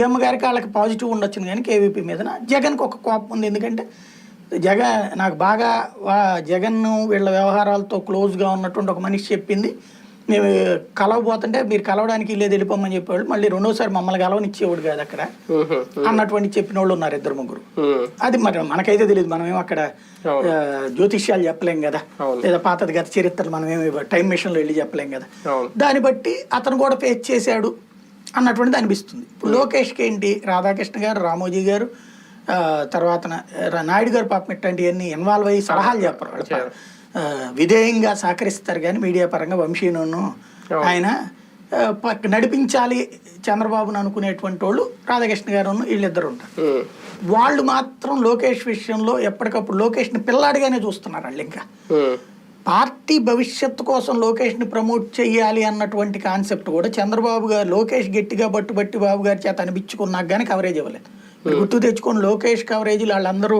CM గారికి వాళ్ళకి positive ఉండొచ్చు కానీ కేవీపీ మీద జగన్కి ఒక కోపం ఉంది. ఎందుకంటే జగన్ నాకు బాగా జగన్ వీళ్ళ వ్యవహారాలతో క్లోజ్గా ఉన్నటువంటి ఒక మనిషి చెప్పింది. మేము కలవబోతుంటే మీరు కలవడానికి లేదు వెళ్ళిపోమని చెప్పేవాళ్ళు. మళ్ళీ రెండోసారి మమ్మల్ని కలవనిచ్చేవాడు కాదు అక్కడ. అన్నటువంటి చెప్పిన వాళ్ళు ఉన్నారు ఇద్దరు ముగ్గురు. అది మరి మనకైతే తెలియదు. మనమేం అక్కడ జ్యోతిష్యాలు చెప్పలేం కదా. లేదా పాతది గత చరిత్రలు మనమేమి టైం మిషన్లో వెళ్ళి చెప్పలేం కదా. దాన్ని బట్టి అతను కూడా ఫేస్ చేశాడు. అన్నటువంటిది అనిపిస్తుంది. ఇప్పుడు లోకేష్కి ఏంటి? రాధాకృష్ణ గారు రామోజీ గారు తర్వాత నాయుడు గారు పాపం ఇట్లాంటివన్నీ ఇన్వాల్వ్ అయ్యి సలహాలు చెప్పరు వాళ్ళు విధేయంగా సహకరిస్తారు కానీ మీడియా పరంగా వంశీను ఆయన నడిపించాలి చంద్రబాబును అనుకునేటువంటి వాళ్ళు రాధాకృష్ణ గారు వీళ్ళిద్దరు ఉంటారు. ఉమ్, వాళ్ళు మాత్రం లోకేష్ విషయంలో ఎప్పటికప్పుడు లోకేష్ని పిల్లాడిగానే చూస్తున్నారు వాళ్ళు ఇంకా. ఉమ్, పార్టీ భవిష్యత్తు కోసం లోకేష్ని ప్రమోట్ చేయాలి అన్నటువంటి కాన్సెప్ట్ కూడా చంద్రబాబు గారు లోకేష్ గట్టిగా బట్టుబట్టి బాబు గారి చేత అనిపించుకున్నాక కానీ కవరేజ్ ఇవ్వలేదు. మీరు గుర్తు తెచ్చుకొని లోకేష్ కవరేజీలు వాళ్ళందరూ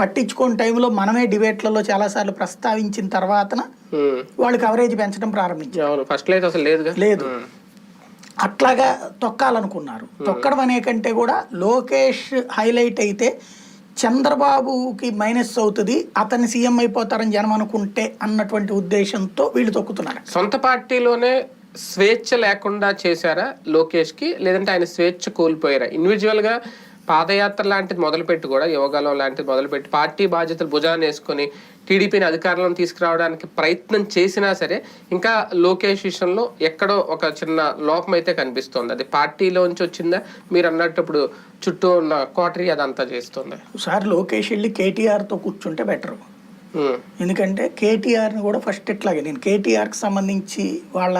పట్టించుకోని టైంలో మనమే డిబేట్లలో చాలాసార్లు ప్రస్తావించిన తర్వాతన ఉమ్. వాళ్ళు కవరేజ్ పెంచడం ప్రారంభించారు. ఫస్ట్ అసలు లేదు. ఉమ్, అట్లాగా తొక్కాలనుకున్నారు. తొక్కడం అనే కంటే కూడా లోకేష్ హైలైట్ అయితే చంద్రబాబుకి మైనస్ అవుతుంది అతన్ని సీఎం అయిపోతారని జనం అనుకుంటే అన్నటువంటి ఉద్దేశంతో వీళ్ళు తొక్కుతున్నారు. సొంత పార్టీలోనే స్వేచ్ఛ లేకుండా చేశారా లోకేష్కి లేదంటే ఆయన స్వేచ్ఛ కోల్పోయారా? ఇండివిజువల్గా పాదయాత్ర లాంటిది మొదలుపెట్టి కూడా యోగాలం లాంటిది మొదలుపెట్టి పార్టీ బాధ్యతలు భుజాన్ని వేసుకొని టీడీపీని అధికారంలో తీసుకురావడానికి ప్రయత్నం చేసినా సరే ఇంకా లోకేష్ విషయంలో ఎక్కడో ఒక చిన్న లోపం అయితే కనిపిస్తోంది. అది పార్టీలోంచి వచ్చిందా? మీరు అన్నట్టు ఇప్పుడు చుట్టూ ఉన్న కోటరీ అదంతా చేస్తుంది? ఒకసారి లోకేష్ వెళ్ళి కేటీఆర్తో కూర్చుంటే బెటర్. ఎందుకంటే కేటీఆర్ని కూడా ఫస్ట్ ఇట్లాగే నేను కేటీఆర్కి సంబంధించి వాళ్ళ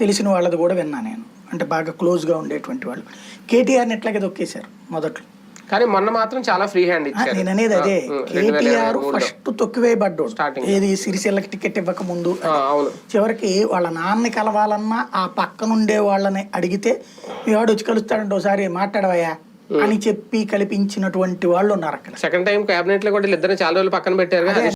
తెలిసిన వాళ్ళది కూడా విన్నా నేను. అంటే బాగా క్లోజ్గా ఉండేటువంటి వాళ్ళు. కేటీఆర్ని ఎట్లాగే తొక్కేశారు మొదట్లో. కానీ మొన్న మాత్రం చాలా ఫ్రీ హ్యాండ్ ఇచ్చారు. నేను అనేది అదే. కేటీఆర్. First Starting. ఏది సిరిసిల్లకి టికెట్ ఇవ్వక ముందు. చివరికి వాళ్ళ నాన్నని కలవాలన్నా ఆ పక్కనుండే వాళ్ళని అడిగితే వాడు వచ్చి కలుస్తాడంటే ఒకసారి మాట్లాడవయ్యా అని చెప్పి కల్పించినటువంటి వాళ్ళు ఉన్నారు అక్కడ. సెకండ్ టైం కేబినెట్లో కూడా వీళ్ళిద్దరిని చాలా రోజులు పక్కన పెట్టారు